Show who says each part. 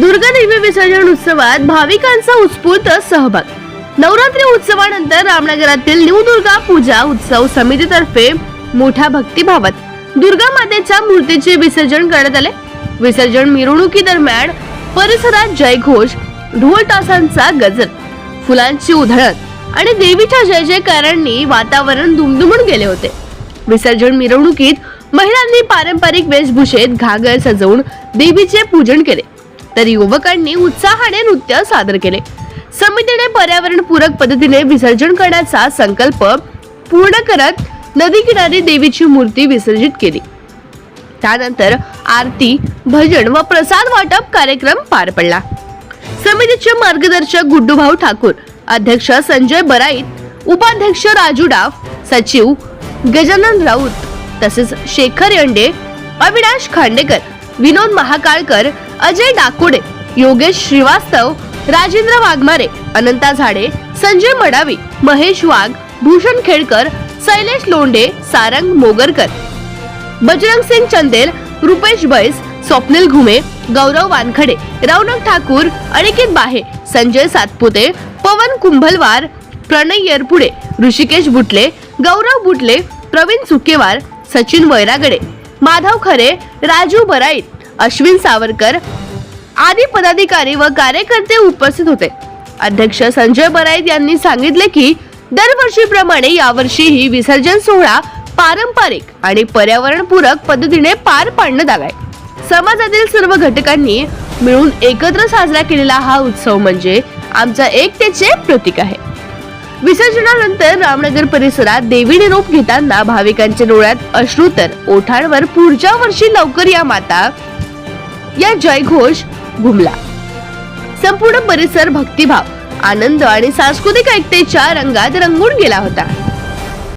Speaker 1: दुर्गादेवी विसर्जन उत्सवात भाविकांचा उत्स्फूर्त सहभाग. नवरात्री उत्सवानंतर रामनगरातील न्यू दुर्गा पूजा उत्सव समितीतर्फे मोठ्या भक्तिभावात दुर्गा मातेच्या मूर्तीचे विसर्जन करण्यात आले. विसर्जन मिरवणुकी दरम्यान परिसरात जयघोष ढोल तासांचा गजर फुलांची उधळण आणि देवीच्या जय जयकारांनी वातावरण दुमदुमून गेले होते. विसर्जन मिरवणुकीत महिलांनी पारंपरिक वेशभूषेत घागर सजवून देवीचे पूजन केले. तर युवकांनी उत्साहाने नृत्य सादर केले. समितीने पर्यावरणपूरक पद्धतीने विसर्जन करण्याचा संकल्प पूर्ण करत नदी किनारी देवीची मूर्ती विसर्जित केली. त्यानंतर आरती भजन व प्रसाद वाटप कार्यक्रम पार पडला. समितीचे मार्गदर्शक गुड्डूभाऊ ठाकूर अध्यक्ष संजय बराईत उपाध्यक्ष राजू डाफ सचिव गजानन राऊत तसेच शेखर यंडे अविनाश खांडेकर विनोद महाकाळकर अजय डाकुडे योगेश श्रीवास्तव राजेंद्र वाघमारे अनंता झाडे संजय मडावी महेश वाघ भूषण खेडकर शैलेश लोंढे सारंग मोगरकर. बजरंग सिंग चंदेल रुपेश बैस स्वप्नील घुमे गौरव वानखडे रौनक ठाकूर अनिकेत बाहे संजय सातपुते पवन कुंभलवार प्रणय येरपुडे ऋषिकेश बुटले गौरव बुटले प्रवीण सुकेवार सचिन वैरागडे माधव खरे राजू बराईत अश्विन सावरकर आदी पदाधिकारी व कार्यकर्ते उपस्थित होते. अध्यक्ष संजय बराईत यांनी सांगितले की दरवर्षीप्रमाणे यावर्षीही विसर्जन सोहळा पारंपरिक आणि पर्यावरणपूरक पद्धतीने पार पाडण्यात आलाय. समाजातील सर्व घटकांनी मिळून एकत्र साजरा केलेला हा उत्सव म्हणजे आमच्या एकतेचे प्रतीक आहे. विसर्जनानंतर रामनगर परिसरात देवी निरोप घेताना भाविकांच्या डोळ्यात अश्रू तर ओठांवर पुढच्या वर्षी लवकर या माता या जयघोष घुमला. संपूर्ण परिसर भक्तिभाव आनंद आणि सांस्कृतिक ऐकतेच्या रंगात रंगून गेला होता.